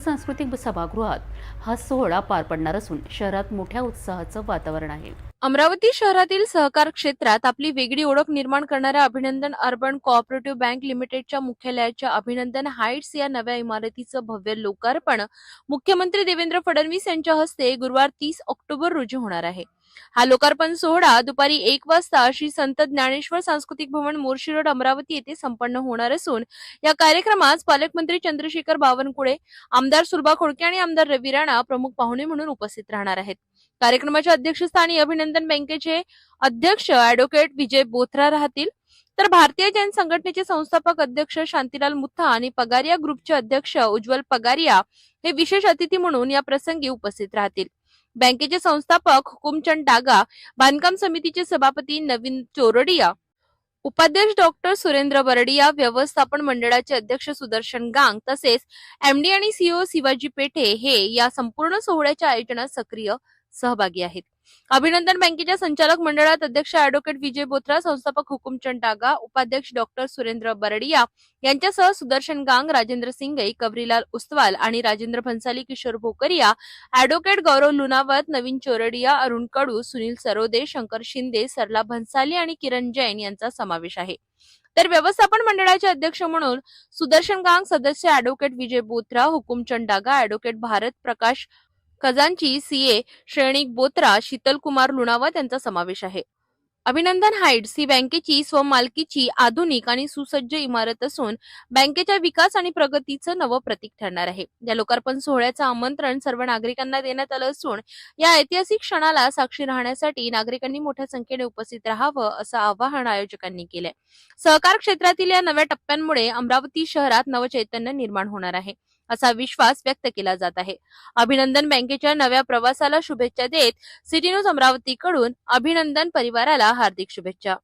सांस्कृतिक सभागृहात हा सोहळा पार पडणार असून शहरात मोठ्या उत्साहाचं वातावरण आहे. अमरावती शहरातील सहकार क्षेत्रात आपली वेगळी ओळख निर्माण करणाऱ्या अभिनंदन अर्बन कोऑपरेटिव्ह बँक लिमिटेडच्या मुख्यालयाच्या अभिनंदन हाईट्स या नव्या इमारतीचं भव्य लोकार्पण मुख्यमंत्री देवेंद्र फडणवीस यांच्या हस्ते गुरुवार तीस ऑक्टोबर रोजी होणार आहे. हा लोकार्पण सोहळा दुपारी एक वाजता श्री संत ज्ञानेश्वर सांस्कृतिक भवन मोर्शी रोड अमरावती येथे संपन्न होणार असून या कार्यक्रमास पालकमंत्री चंद्रशेखर बावनकुळे आमदार सुरबा खोडके आणि आमदार रवी राणा प्रमुख पाहुणे म्हणून उपस्थित राहणार आहेत. कार्यक्रमाच्या अध्यक्षस्थानी अभिनंदन बँकेचे अध्यक्ष अॅडव्होकेट विजय बोथरा राहतील. तर भारतीय जैन संघटनेचे संस्थापक अध्यक्ष शांतीलाल मुथा आणि पगारिया ग्रुपचे अध्यक्ष उज्ज्वल पगारिया हे विशेष अतिथी म्हणून या प्रसंगी उपस्थित राहतील. बँकेचे संस्थापक हुकुमचंद डागा बांधकाम समितीचे सभापती नवीन चोरडिया उपाध्यक्ष डॉक्टर सुरेंद्र बरडिया व्यवस्थापन मंडळाचे अध्यक्ष सुदर्शन गांग तसेच एमडी आणि सीओ शिवाजी पेठे हे या संपूर्ण सोहळ्याच्या आयोजनात सक्रिय सहभागी आहेत. अभिनंदन बँकेच्या संचालक मंडळात अध्यक्ष अॅडव्होकेट विजय बोथरा संस्थापक हुकुमचंद डागा उपाध्यक्ष डॉक्टर सुरेंद्र बरडिया यांच्यासह सुदर्शन गांग राजेंद्र सिंगई कवरीलाल उस्तवाल आणि राजेंद्र भन्साली किशोर भोकरिया अॅडव्होकेट गौरव लुनावत नवीन चोरडिया अरुण कडू सुनील सरोदे शंकर शिंदे सरला भन्साली आणि किरण जैन यांचा समावेश आहे. तर व्यवस्थापन मंडळाचे अध्यक्ष म्हणून सुदर्शन गांग सदस्य advocate Vijay Bothra Hukumchand Daga advocate Bharat Prakash Khajanchi CA Shrenik Botra Shital Kumar Lunawat यांचा समावेश आहे. अभिनंदन हाईट्स ही बँकेची स्वमालकीची आधुनिक आणि सुसज्ज इमारत असून बँकेच्या विकास आणि प्रगतीचं नवं प्रतीक ठरणार आहे. या लोकार्पण सोहळ्याचं आमंत्रण सर्व नागरिकांना देण्यात आलं असून या ऐतिहासिक क्षणाला साक्षी राहण्यासाठी नागरिकांनी मोठ्या संख्येने उपस्थित राहावं असं आवाहन आयोजकांनी केलंय. सहकार क्षेत्रातील या नव्या टप्प्यांमुळे अमरावती शहरात नवचैतन्य निर्माण होणार आहे. असा विश्वास व्यक्त केला जात आहे. अभिनंदन बँकेच्या नव्या प्रवासाला शुभेच्छा देत सिटी न्यूज अमरावतीकडून अभिनंदन परिवाराला हार्दिक शुभेच्छा.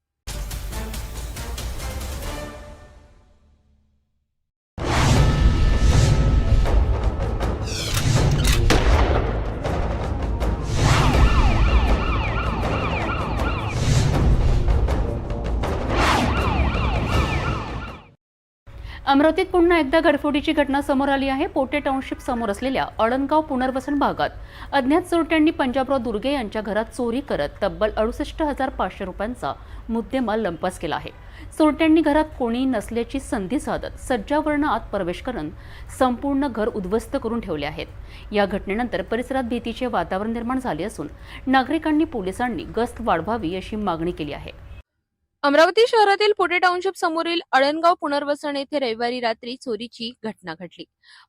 अमरावतीत पुन्हा एकदा गडफोडीची घटना समोर आली आहे. पोटे टाउनशिप समोर असलेल्या अळणगाव पुनर्वसन भागात अज्ञात चोरट्यांनी पंजाबराव दुर्गे यांच्या घरात चोरी करत तब्बल अडुसष्ट हजार पाचशे रुपयांचा मुद्देमाल लंपास केला आहे. चोरट्यांनी घरात कोणी नसल्याची संधी साधत सज्जावरनं आत प्रवेश करून संपूर्ण घर उद्ध्वस्त करून ठेवले आहेत. या घटनेनंतर परिसरात भीतीचे वातावरण निर्माण झाले असून नागरिकांनी पोलिसांनी गस्त वाढवावी अशी मागणी केली आहे. अमरावती शहरातील पुटे टाउनशिप समोरील अळणगाव पुनर्वसन येथे रविवारी रात्री चोरीची घटना घडली.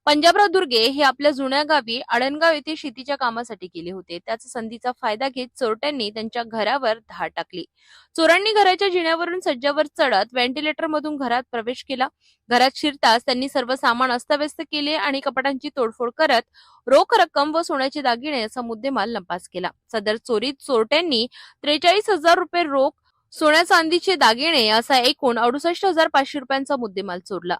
पंजाबराव दुर्गे हे आपल्या जुन्या गावी अळणगाव येथे शेतीच्या कामासाठी गेले होते. त्याच संधीचा फायदा घेत चोरट्यांनी त्यांच्या घरावर धाड टाकली. चोरांनी घराच्या जिण्यावरून सज्जावर चढत व्हेंटिलेटर मधून घरात प्रवेश केला. घरात शिरताच त्यांनी सर्व सामान अस्ताव्यस्त केले आणि कपाटांची तोडफोड करत रोख रक्कम व सोन्याचे दागिने असा मुद्देमाल लंपास केला. सदर चोरीत चोरट्यांनी त्रेचाळीस हजार रुपये रोख सोन्या चांदीचे दागिने असा एकूण अडुसष्ट हजार पाचशे रुपयांचा मुद्देमाल चोरला.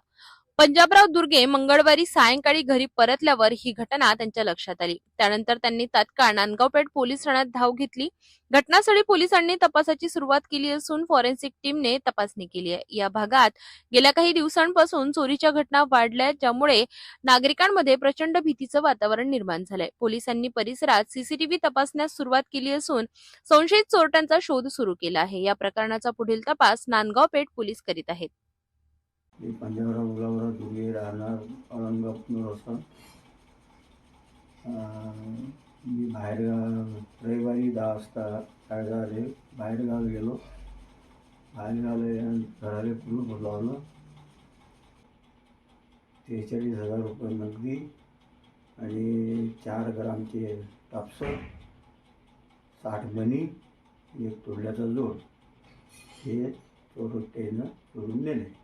पंजाबराव दुर्गे मंगळवारी सायंकाळी घरी परतल्यावर ही घटना त्यांच्या लक्षात आली. त्यानंतर त्यांनी तात्काळ नांदगावपेठ पोलीस ठाण्यात धाव घेतली. घटनास्थळी पोलिसांनी तपासाची सुरुवात केली असून फॉरेन्सिक टीमने तपासणी केली आहे. या भागात गेल्या काही दिवसांपासून चोरीच्या घटना वाढल्या ज्यामुळे नागरिकांमध्ये प्रचंड भीतीचं वातावरण निर्माण झालंय. पोलिसांनी परिसरात सीसीटीव्ही तपासण्यास सुरुवात केली असून संशयित चोरट्यांचा शोध सुरू केला आहे. या प्रकरणाचा पुढील तपास नांदगाव पेठ पोलीस करीत आहेत. मी पंजाबराव गुलाबराव दुगे राहणार औरंगाबाद असं मी बाहेरगाव रविवारी दहा वाजता साडेदहाले बाहेरगाव गेलो. बाहेरगावला गेल्यानंतर घराले पूर्ण बोलावलं त्रेचाळीस हजार रुपये नगदी आणि चार ग्रामचे कापसं साठ मणी एक तोडल्याचा जोड. हे चोरट्यानं चोरून नेले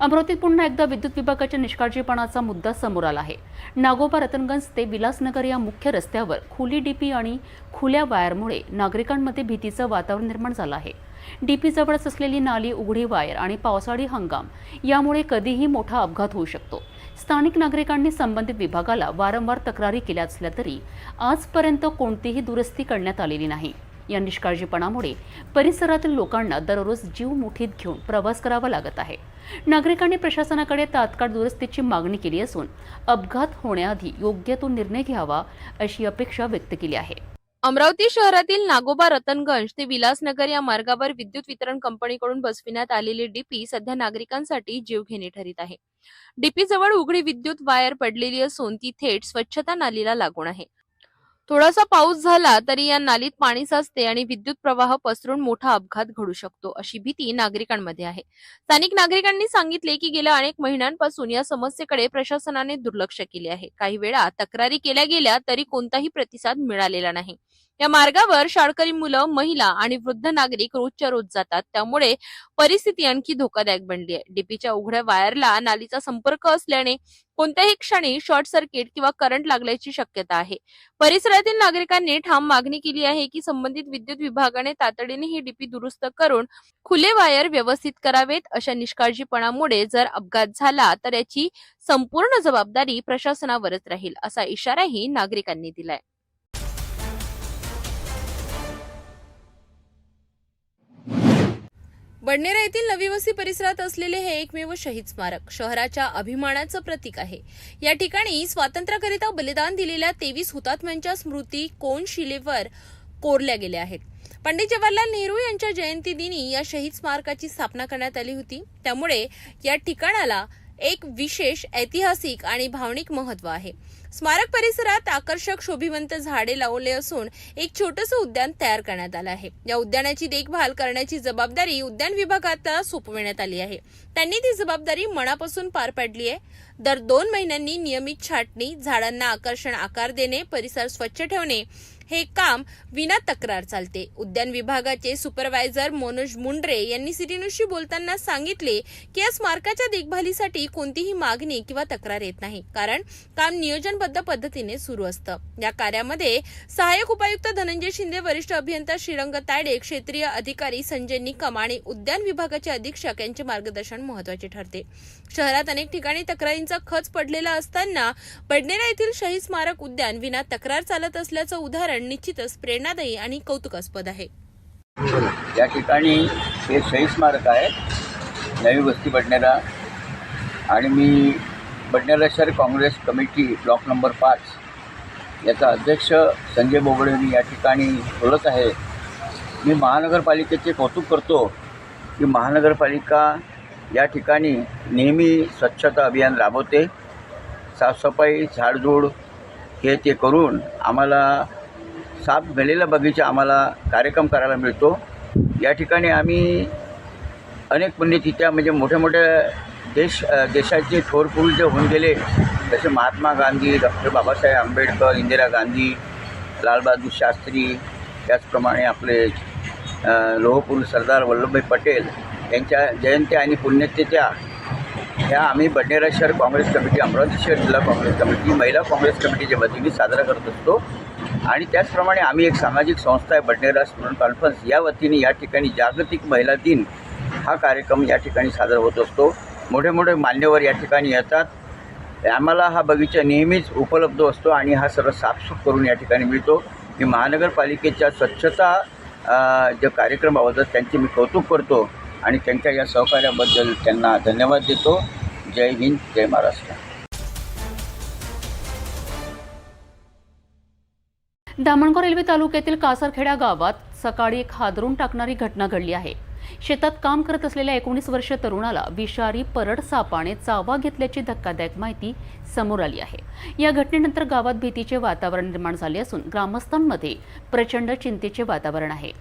अमरावतीत पुन्हा एकदा विद्युत विभागाच्या निष्काळजीपणाचा मुद्दा समोर आला आहे. नागोबा रतनगंज ते विलासनगर या मुख्य रस्त्यावर खुली डीपी आणि खुल्या वायरमुळे नागरिकांमध्ये भीतीचं वातावरण निर्माण झालं आहे. डीपीजवळच असलेली नाली उघडी वायर आणि पावसाळी हंगाम यामुळे कधीही मोठा अपघात होऊ शकतो. स्थानिक नागरिकांनी संबंधित विभागाला वारंवार तक्रारी केल्या असल्या तरी आजपर्यंत कोणतीही दुरुस्ती करण्यात आलेली नाही. या निष्काळजीपणामुळे परिसरातील लोकांना दररोज जीव मुठीत घेऊन प्रवास करावा लागत आहे. नागरिकांनी प्रशासनाकडे तात्काळ दुरुस्तीची मागणी केली असून अपघात होण्याआधी योग्य तो निर्णय घ्यावा अशी अपेक्षा व्यक्त केली आहे. अमरावती शहरातील नागोबा रतनगंज ते विलासनगर या मार्गावर विद्युत वितरण कंपनीकडून बसविण्यात आलेली डीपी सध्या नागरिकांसाठी जीवघेणी ठरीत आहे. डीपी जवळ उघडी विद्युत वायर पडलेली असून ती थेट स्वच्छता नालीला लागून आहे. थोडासा पाऊस झाला तरी या नालीत पाणी साचते आणि विद्युत प्रवाह पसरून मोठा अपघात घडू शकतो अशी भीती नागरिकांमध्ये आहे. स्थानिक नागरिकांनी सांगितले की गेल्या अनेक महिन्यांपासून या समस्येकडे प्रशासनाने दुर्लक्ष केले आहे. काही वेळा तक्रारी केल्या गेल्या तरी कोणताही प्रतिसाद मिळालेला नाही. या मार्गावर शाळकरी मुलं महिला आणि वृद्ध नागरिक रोजच्या रोज जातात. त्यामुळे परिस्थिती आणखी धोकादायक बनली आहे. डीपीच्या उघड्या वायरला नालीचा संपर्क असल्याने कोणत्याही क्षणी शॉर्ट सर्किट किंवा करंट लागल्याची शक्यता आहे. परिसरातील नागरिकांनी ठाम मागणी केली आहे की संबंधित विद्युत विभागाने तातडीने ही डीपी दुरुस्त करून खुले वायर व्यवस्थित करावेत. अशा निष्काळजीपणामुळे जर अपघात झाला तर याची संपूर्ण जबाबदारी प्रशासनावरच राहील असा इशाराही नागरिकांनी दिलाय. बडनेरा येथील नवी वस्ती परिसरात असलेले हे एकमेव शहीद स्मारक शहराच्या अभिमानाचं प्रतीक आहे. या ठिकाणी स्वातंत्र्याकरिता बलिदान दिलेल्या तेवीस हुतात्म्यांच्या स्मृती कोनशिलेवर कोरल्या गेल्या आहेत. पंडित जवाहरलाल नेहरू यांच्या जयंती दिनी या शहीद स्मारकाची स्थापना करण्यात आली होती. त्यामुळे या ठिकाणाला एक विशेष ऐतिहासिक आणि भावनिक महत्त्व आहे. स्मारक परिसरात आकर्षक शोभिवंत झाडे लावले असून एक छोटस उद्यान तयार करण्यात आलं आहे. या उद्यानाची देखभाल करण्याची जबाबदारी उद्यान विभागाला सोपविण्यात आली आहे. त्यांनी ती जबाबदारी मनापासून पार पाडली आहे. दर दोन महिन्यांनी नियमित छाटणी झाडांना आकर्षण आकार देणे परिसर स्वच्छ ठेवणे हे काम विना तक्रार चालते. उद्यान विभागाचे सुपरवायझर मनोज मुंडरे यांनी सिटी बोलताना सांगितले की या स्मारकाच्या देखभालीसाठी कोणतीही मागणी किंवा तक्रार येत नाही. कारण काम नियोजनबद्ध पद्धतीने सुरू असतं. या कार्यामध्ये सहाय्यक उपायुक्त धनंजय शिंदे वरिष्ठ अभियंता श्रीरंग तायडे क्षेत्रीय अधिकारी संजय निकम आणि उद्यान विभागाचे अधीक्षक यांचे मार्गदर्शन महत्त्वाचे ठरते. शहरात अनेक ठिकाणी तक्रारींचा खच पडलेला असताना बडनेरा येथील शहीद स्मारक उद्यान विना तक्रार चालत असल्याचं उदाहरण निश्चितच प्रेरणादायी आणि कौतुकास्पद आहे. या ठिकाणी हे शहीद स्मारक आहे. नवी वस्ती बडनेरा. आणि मी बडनेरा शहर काँग्रेस कमिटी ब्लॉक नंबर पाच याचा अध्यक्ष संजय बोबडे मी या ठिकाणी बोलत आहे. मी महानगरपालिकेचे कौतुक करतो की महानगरपालिका या ठिकाणी नेहमी स्वच्छता अभियान राबवते. साफसफाई झाडझूड हे ते करून आम्हाला साफ झालेला बगीचा आम्हाला कार्यक्रम करायला मिळतो. या ठिकाणी आम्ही अनेक पुण्यतिथ्या म्हणजे मोठ्या मोठ्या देश देशाचे थोर पुरुष जे होऊन गेले जसे महात्मा गांधी डॉक्टर बाबासाहेब आंबेडकर इंदिरा गांधी लालबहादूर शास्त्री त्याचप्रमाणे आपले अ, लोहपुरुष सरदार वल्लभभाई पटेल यांच्या जयंत्या आणि पुण्यतिथ्या ह्या आम्ही बडनेरा शहर काँग्रेस कमिटी अमरावती शहर जिल्हा काँग्रेस कमिटी महिला काँग्रेस कमिटीच्या वतीने साजरा करत असतो. आणि त्याचप्रमाणे आम्ही एक सामाजिक संस्था आहे बडनेरा स्टुडंट कॉन्फरन्स. या वतीने या ठिकाणी जागतिक महिला दिन हा कार्यक्रम या ठिकाणी साजरा होत असतो. मोठे मोठे मान्यवर या ठिकाणी येतात. आम्हाला हा बगीचा नेहमीच उपलब्ध असतो आणि हा सर्व साफसूफ करून या ठिकाणी मिळतो. मी महानगरपालिकेच्या स्वच्छता जे कार्यक्रम आवडतात त्यांचे मी कौतुक करतो आणि त्यांच्या या सहकार्याबद्दल त्यांना धन्यवाद देतो. जय हिंद जय महाराष्ट्र. दामणगाव रेल्वे तालुक्यातील कासारखेडा गावात सकाळी एक हादरून टाकणारी घटना घडली आहे. शेतात काम करत असलेल्या एकोणीस वर्ष तरुणाला विषारी परड सापाने चावा घेतल्याची धक्कादायक माहिती समोर आली आहे. या घटनेनंतर गावात भीतीचे वातावरण निर्माण झाले असून ग्रामस्थांमध्ये प्रचंड चिंतेचे वातावरण आहे.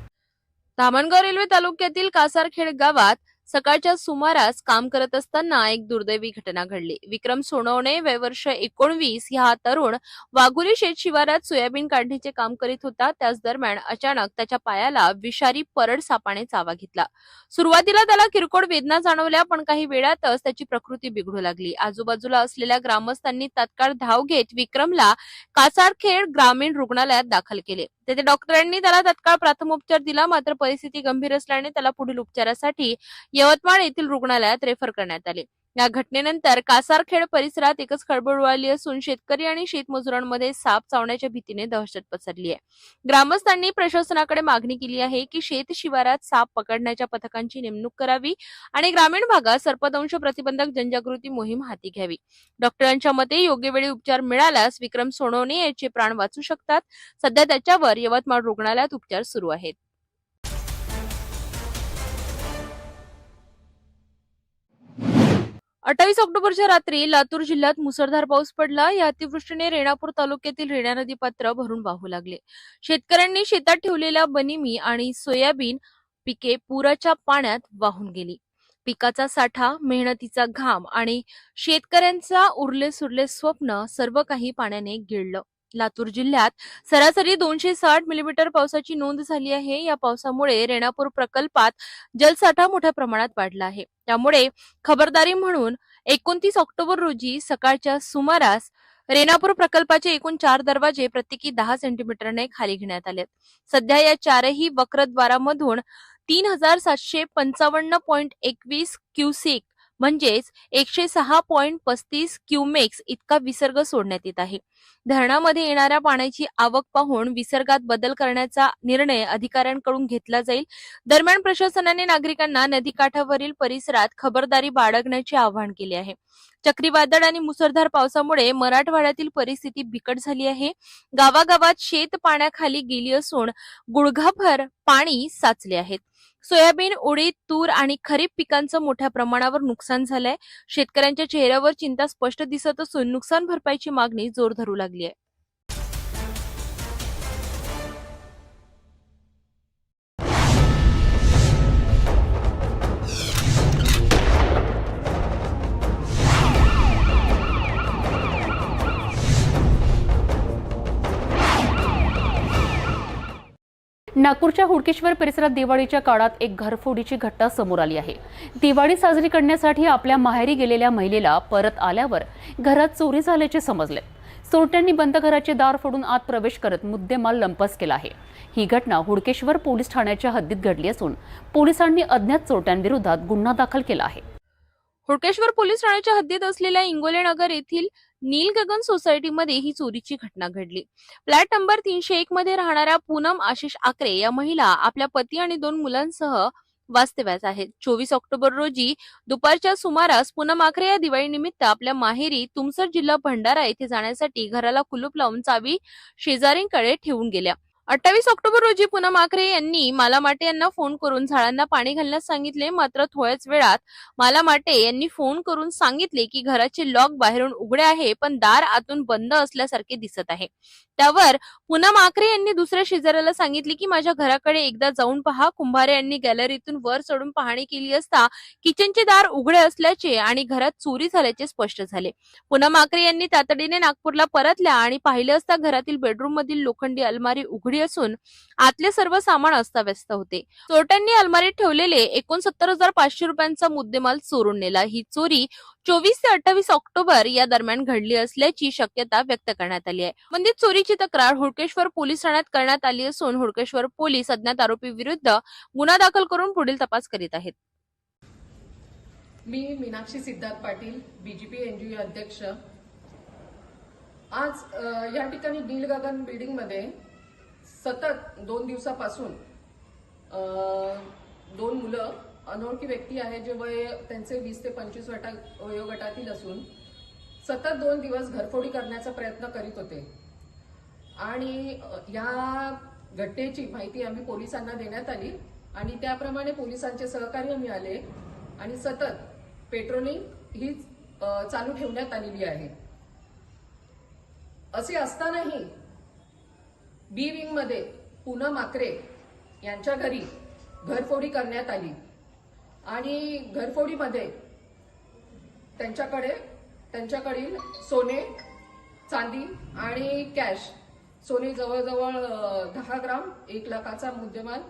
धामणगाव रेल्वे तालुक्यातील कासारखेड गावात सकाळच्या सुमारास काम करत असताना एक दुर्दैवी घटना घडली. विक्रम सोनवणे वय वर्ष एकोणवीस ह्या तरुण वाघुली शेत शिवारात सोयाबीन काढण्याचे काम करीत होता. त्याच दरम्यान अचानक त्याच्या पायाला विषारी परड सापाने चावा घेतला. सुरुवातीला त्याला किरकोळ वेदना जाणवल्या पण काही वेळातच त्याची प्रकृती बिघडू लागली. आजूबाजूला असलेल्या ग्रामस्थांनी तात्काळ धाव घेत विक्रमला कासारखेड ग्रामीण रुग्णालयात दाखल केले. तेथे डॉक्टरांनी त्याला तत्काळ प्राथमोपचार दिला मात्र परिस्थिती गंभीर असल्याने त्याला पुढील उपचारासाठी यवतमाळ येथील रुग्णालयात रेफर करण्यात आले. या घटनेनंतर कासारखेड परिसरात एकच खळबळ उडाली असून शेतकरी आणि शेतमजुरांमध्ये साप चावण्याच्या भीतीने दहशत पसरली आहे. ग्रामस्थांनी प्रशासनाकडे मागणी केली आहे की शेत शिवारात साप पकडण्याच्या पथकांची नेमणूक करावी आणि ग्रामीण भागात सर्पदंश प्रतिबंधक जनजागृती मोहीम हाती घ्यावी. डॉक्टरांच्या मते योग्य वेळी उपचार मिळाल्यास विक्रम सोनवणे याचे प्राण वाचू शकतात. सध्या त्याच्यावर यवतमाळ रुग्णालयात उपचार सुरू आहेत. अठ्ठावीस ऑक्टोबरच्या रात्री लातूर जिल्ह्यात मुसळधार पाऊस पडला. या अतिवृष्टीने रेणापूर तालुक्यातील रेणा नदी पात्र भरून वाहू लागले. शेतकऱ्यांनी शेतात ठेवलेल्या बनिमी आणि सोयाबीन पिके पुराच्या पाण्यात वाहून गेली. पिकाचा साठा मेहनतीचा घाम आणि शेतकऱ्यांचा उरले सुरले स्वप्न सर्व काही पाण्याने गिळलं. लातूर जिल्ह्यात सरासरी दोनशे साठ मिलीमीटर पावसाची नोंद झाली आहे. या पावसामुळे रेणापूर प्रकल्पात जलसाठा मोठ्या प्रमाणात वाढला आहे. त्यामुळे खबरदारी म्हणून एकोणतीस ऑक्टोबर रोजी सकाळच्या सुमारास रेणापूर प्रकल्पाचे एकूण चार दरवाजे प्रत्येकी दहा सेंटीमीटरने खाली घेण्यात आले. सध्या या चारही वक्रद्वारामधून तीन हजार सातशे पंचावन्न पॉईंट एकवीस क्युसेक म्हणजेच एकशे सहा पॉईंट पस्तीस क्युमेक्स इतका विसर्ग सोडण्यात येत आहे. धरणामध्ये येणाऱ्या पाण्याची आवक पाहून विसर्गात बदल करण्याचा निर्णय अधिकाऱ्यांकडून घेतला जाईल. दरम्यान प्रशासनाने नागरिकांना नदीकाठावरील परिसरात खबरदारी बाळगण्याचे आवाहन केले आहे. चक्रीवादळ आणि मुसळधार पावसामुळे मराठवाड्यातील परिस्थिती बिकट झाली आहे. गावागावात शेत पाण्याखाली गेली असून गुडघाभर पाणी साचले आहेत सोयाबीन उडीद तूर आणि खरीप पिकांचं मोठ्या प्रमाणावर नुकसान झालंय. शेतकऱ्यांच्या चेहऱ्यावर चिंता स्पष्ट दिसत असून नुकसान भरपाईची मागणी जोर धरू लागली आहे नागपूरच्या हुडकेश्वर परिसरात दिवाळीच्या काळात एक घरफोडीची घटना समोर आली आहे. दिवाळी साजरी करण्यासाठी आपल्या माहेरी गेलेल्या महिलेला परत आल्यावर घरात चोरी झाल्याचे समजले. चोरट्यांनी बंद घराचे दार फोडून आत प्रवेश करत मुद्देमाल लंपास केला आहे. ही घटना हुडकेश्वर पोलीस ठाण्याच्या हद्दीत घडली असून पोलिसांनी अज्ञात चोरट्यांविरोधात गुन्हा दाखल केला आहे. हुडकेश्वर पोलीस ठाण्याच्या हद्दीत असलेल्या इंगोले नगर येथील नील गगन सोसायटीमध्ये ही चोरीची घटना घडली. फ्लॅट नंबर तीनशे एक मध्ये राहणाऱ्या पूनम आशिष आकरे या महिला आपल्या पती आणि दोन मुलांसह वास्तव्यास आहेत. चोवीस ऑक्टोबर रोजी दुपारच्या सुमारास पूनम आखरे या दिवाळीनिमित्त आपल्या माहेरी तुमसर जिल्हा भंडारा येथे जाण्यासाठी घराला कुलूप लावून चावी शेजारींकडे ठेवून गेल्या. अठ्ठावीस ऑक्टोबर रोजी पूनम आकरे यांनी माला माटे यांना फोन करून झाडांना पाणी घालण्यास सांगितले. मात्र थोड्याच वेळात माला माटे यांनी फोन करून सांगितले की घराचे लॉक बाहेरून उघडे आहे पण दार आतून बंद असल्यासारखे दिसत आहे. त्यावर पूनम आकरे यांनी दुसऱ्या शेजाऱ्याला सांगितले की माझ्या घराकडे एकदा जाऊन पहा. कुंभारे यांनी गॅलरीतून वर चढून पाहणी केली असता किचनचे दार उघडे असल्याचे आणि घरात चोरी झाल्याचे स्पष्ट झाले. पूनम आकरे यांनी तातडीने नागपूरला परतल्या आणि पाहिले असता घरातील बेडरूम मधील लोखंडी अलमारी उघडी असून आतले सर्व सामान अस्ताव्यस्त होते. चोरट्यांनी अलमारीत ठेवलेले एकोणसत्तर हजार पाचशे रुपयांचा मुद्देमाल चोरून नेला. ही चोरी चोवीस ते अठ्ठावीस ऑक्टोबर या दरम्यान घडली असल्याची शक्यता व्यक्त करण्यात आली आहे. म्हणजे चोरीची तक्रार हुडकेश्वर पोलीस ठाण्यात करण्यात आली असून हुडकेश्वर पोलीस अज्ञात आरोपी विरुद्ध गुन्हा दाखल करून पुढील तपास करीत आहेत. मी मीनाक्षी सिद्धार्थ पाटील बीजेपी एनजीओ अध्यक्ष. आज या ठिकाणी नीलगगन बिल्डिंगमध्ये सतत दोन दिवसापासून दोन मुलं अनोळखी व्यक्ती आहेत जे वय त्यांचे वीस ते पंचवीस वटा वयोगटातील असून सतत दोन दिवस घरफोडी करण्याचा प्रयत्न करीत होते. आणि या घटनेची माहिती आम्ही पोलिसांना देण्यात आली आणि त्याप्रमाणे पोलिसांचे सहकार्य मिळाले आणि सतत पेट्रोलिंग ही चालू ठेवण्यात आलेली आहे. असे असतानाही बी विंगमध्ये पूनम आकरे यांच्या घरी घरफोडी करण्यात आली. आणि घरफोडीमध्ये त्यांच्याकडे त्यांच्याकडील सोने चांदी आणि कॅश सोने जवळजवळ दहा ग्राम एक लाखाचा मुद्देमाल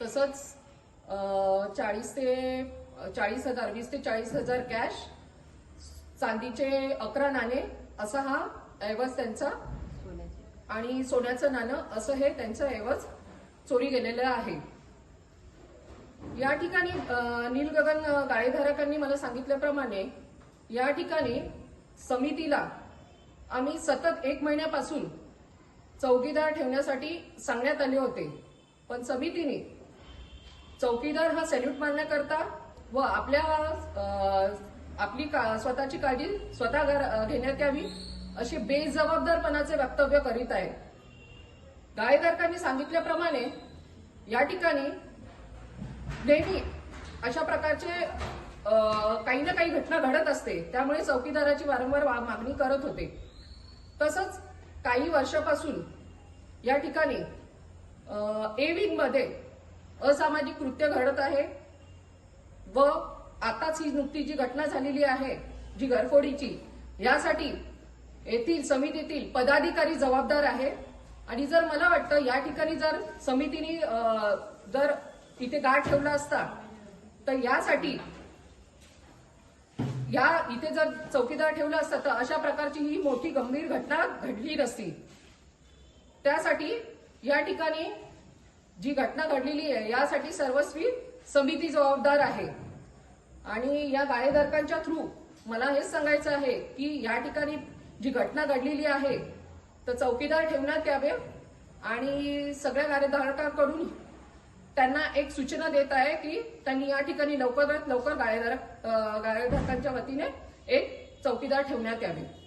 तसंच चाळीस ते चाळीस हजार वीस ते चाळीस हजार कॅश चांदीचे अकरा नाणे असा हा ऐवज त्यांचा आणि सोन्याचं नाणं असं हे त्यांचं ऐवज चोरी गेलेलं आहे. या ठिकाणी नीलगगन गाळेधारकांनी मला सांगितल्याप्रमाणे या ठिकाणी समितीला आम्ही सतत एक महिन्यापासून चौकीदार ठेवण्यासाठी सांगण्यात आले होते. पण समितीने चौकीदार हा सॅल्यूट मारण्याकरता व आपल्या आपली का- स्वतःची काळजी स्वतः घेण्यात यावी. असे बेजबाबदारपणाचे वक्तव्य करीत आहेत. गायधारकांनी सांगितल्याप्रमाणे या ठिकाणी नेहमी अशा प्रकारचे काही ना काही घटना घडत असते. त्यामुळे चौकीदाराची वारंवार वा- मागणी करत होते. तसंच काही वर्षापासून या ठिकाणी ए असामाजिक कृत्य घडत आहे व आताच ही नुकती जी घटना झालेली आहे जी घरफोडीची यासाठी येथील समितीतील पदाधिकारी जबाबदार आहे आणि जर मला वाटतं या ठिकाणी जर समितीने जर इथे गाठ ठेवला असता तर यासाठी या इथे जर चौकीदार ठेवला असता तर अशा प्रकारची ही मोठी गंभीर घटना घडली नसती. त्यासाठी या ठिकाणी जी घटना घडलेली आहे यासाठी सर्वस्वी समिती जबाबदार आहे. आणि या गाळेधारकांच्या थ्रू मला हेच सांगायचं आहे की या ठिकाणी जी घटना घडलेली आहे तर चौकीदार ठेवण्यात यावे आणि सगळ्या गाळेधारकांकडून त्यांना एक सूचना देत आहे की त्यांनी या ठिकाणी लवकरात लवकर गाळेधारक अं, गाळेधारकांच्या वतीने एक चौकीदार ठेवण्यात यावे.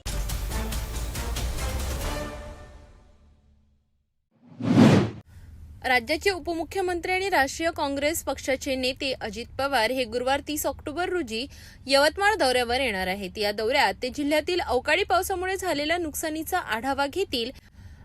राज्याचे उपमुख्यमंत्री आणि राष्ट्रीय काँग्रेस पक्षाचे नेते अजित पवार हे गुरुवार तीस ऑक्टोबर रोजी यवतमाळ दौऱ्यावर येणार आहेत. या दौऱ्यात ते जिल्ह्यातील अवकाळी पावसामुळे झालेल्या नुकसानीचा आढावा घेतील.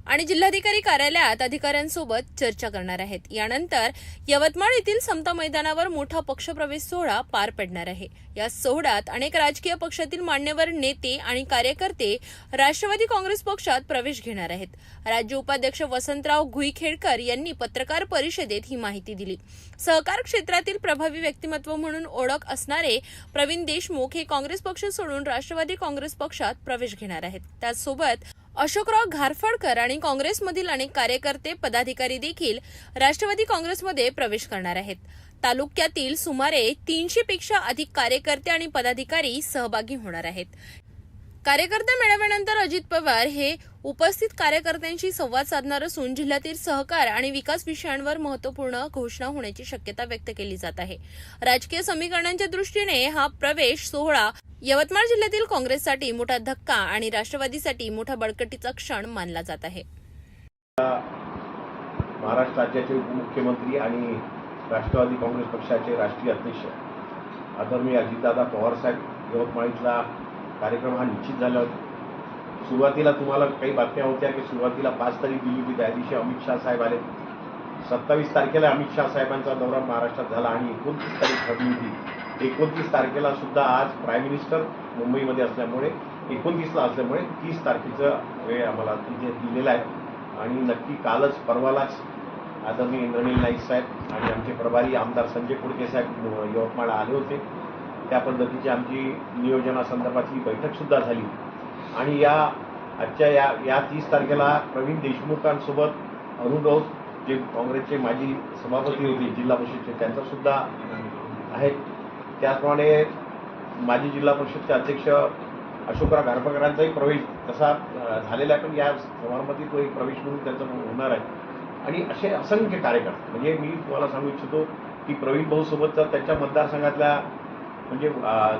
आणि जिल्हाधिकारी कार्यालयात अधिकाऱ्यांसोबत चर्चा करणार आहेत. यानंतर यवतमाळ येथील समता मैदानावर मोठा पक्षप्रवेश सोहळा पार पडणार आहे. या सोहळ्यात अनेक राजकीय पक्षातील मान्यवर नेते आणि कार्यकर्ते राष्ट्रवादी काँग्रेस पक्षात प्रवेश घेणार आहेत. राज्य उपाध्यक्ष वसंतराव घुईखेडकर यांनी पत्रकार परिषदेत ही माहिती दिली. सहकार क्षेत्रातील प्रभावी व्यक्तिमत्व म्हणून ओळख असणारे प्रवीण देशमुख हे काँग्रेस पक्ष सोडून राष्ट्रवादी काँग्रेस पक्षात प्रवेश घेणार आहेत. त्याचसोबत अशोकराव घारफडकर आणि काँग्रेसमधील अनेक कार्यकर्ते पदाधिकारी देखील राष्ट्रवादी काँग्रेसमध्ये प्रवेश करणार आहेत. तालुक्यातील सुमारे तीनशे पेक्षा अधिक कार्यकर्ते आणि पदाधिकारी सहभागी होणार आहेत. कार्यकर्ते मेळाव्यानंतर अजित पवार हे उपस्थित कार्यकर्त्यांशी संवाद साधणार असून जिल्ह्यातील सहकार आणि विकास विषयांवर महत्त्वपूर्ण घोषणा होण्याची शक्यता व्यक्त केली जात आहे. राजकीय समीकरणांच्या दृष्टीने हा प्रवेश सोहळा यवतमाळ जिल्ह्यातील काँग्रेससाठी मोठा धक्का आणि राष्ट्रवादीसाठी मोठा बळकटीचा क्षण मानला जात आहे. महाराष्ट्र राज्याचे उपमुख्यमंत्री आणि राष्ट्रवादी काँग्रेस पक्षाचे राष्ट्रीय अध्यक्ष आदरणीय अजितदादा पवारसाहेब यवतमाळ कार्यक्रम हा निश्चित झाला होता. सुरुवातीला तुम्हाला काही बातम्या होत्या की सुरुवातीला पाच तारीख दिली होती त्या दिवशी अमित शाह साहेब आले. सत्तावीस तारखेला अमित शाह साहेबांचा दौरा महाराष्ट्रात झाला आणि एकोणतीस तारीख ठरली होती. एकोणतीस तारखेला सुद्धा आज प्राईम मिनिस्टर मुंबईमध्ये असल्यामुळे एकोणतीसला असल्यामुळे तीस तारखेचा वेळ आम्हाला तिथे दिलेला आहे. आणि नक्की कालच परवालाच आदरणीय इंद्रनील नाईक साहेब आणि आमचे प्रभारी आमदार संजय कुडके साहेब यवतमाळ आले होते. त्या पद्धतीची आमची नियोजनासंदर्भातली बैठकसुद्धा झाली आणि या आजच्या या या तीस तारखेला प्रवीण देशमुखांसोबत अरुण राऊत जे काँग्रेसचे माजी सभापती होते जिल्हा परिषदचे त्यांचासुद्धा आहेत. त्याचप्रमाणे माजी जिल्हा परिषदचे अध्यक्ष अशोकराव घारपकरांचाही प्रवेश तसा झालेला आहे. पण या समारंभातील तो एक प्रवेश म्हणून त्यांचा होणार आहे. आणि असे असंख्य कार्यकर्ते म्हणजे मी तुम्हाला सांगू इच्छितो की प्रवीण भाऊ सोबतचा त्यांच्या मतदारसंघातल्या म्हणजे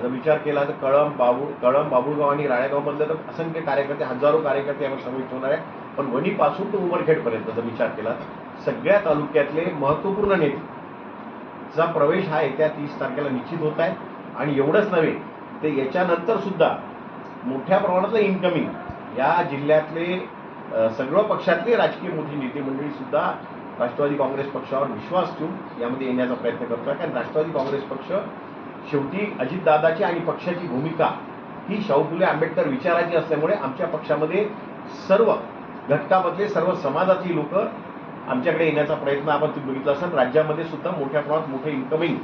जर विचार केला तर कळम बाबू कळंब बाबुळगाव आणि राळेगावमधले तर असंख्य कार्यकर्ते हजारो कार्यकर्ते यावर समाविष्ट होणार आहे पण वणीपासून तो उमरखेडपर्यंत जर विचार केला सगळ्या तालुक्यातले महत्त्वपूर्ण नेते चा प्रवेश हा येत्या तीस तारखेला निश्चित होत आहे. आणि एवढंच नव्हे ते याच्यानंतर सुद्धा मोठ्या प्रमाणातलं इन्कमिंग या जिल्ह्यातले सगळं पक्षातले राजकीय मोठी नेते मंडळी सुद्धा राष्ट्रवादी काँग्रेस पक्षावर विश्वास ठेवून यामध्ये येण्याचा प्रयत्न करतो आहे कारण राष्ट्रवादी काँग्रेस पक्ष शेवटी अजितदादाची आणि पक्षाची भूमिका ही शाहू फुले आंबेडकर विचाराची असल्यामुळे आमच्या पक्षामध्ये सर्व घटकामधले सर्व समाजाची लोक आमच्याकडे येण्याचा प्रयत्न आपण तुम्ही बघितला असाल राज्यामध्ये सुद्धा मोठ्या प्रमाणात मोठे इन्कमिंग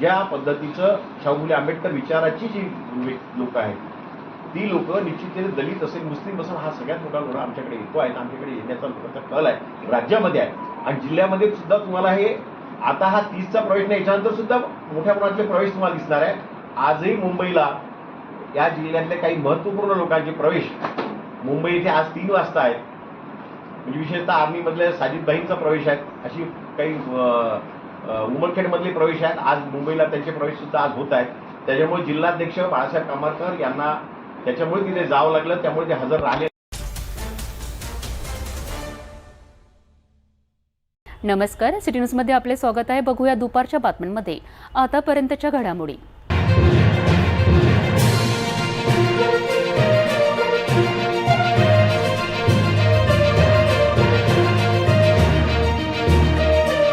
ज्या पद्धतीचं शाहू फुले आंबेडकर विचाराची जी लोक आहेत ती लोक निश्चितपणे दलित असेल मुस्लिम असेल हा सगळ्यात मोठा लोढा आमच्याकडे येतो आहे आमच्याकडे येण्याचा लोकांचा कल आहे राज्यामध्ये आहे. आणि जिल्ह्यामध्ये सुद्धा तुम्हाला हे आता हा तीसचा प्रवेश नाही याच्यानंतर सुद्धा मोठ्या प्रमाणातले प्रवेश तुम्हाला दिसणार आहे. आजही मुंबईला या जिल्ह्यातले काही महत्त्वपूर्ण लोकांचे प्रवेश मुंबई इथे आज तीन वाजता आहेत. म्हणजे विशेषतः आर्मीमधल्या साजिदभाईंचा प्रवेश आहेत अशी काही उमरखेडमधले प्रवेश आहेत. आज मुंबईला त्यांचे प्रवेश सुद्धा आज होत आहेत. त्याच्यामुळे जिल्हाध्यक्ष बाळासाहेब कामारकर यांना त्याच्यामुळे तिथे जावं लागलं. त्यामुळे ते हजर राहिले नमस्कार. सिटी न्यूजमध्ये आपले स्वागत आहे. बघूया दुपारच्या बातम्यांमध्ये. आतापर्यंतच्या घडामोडी.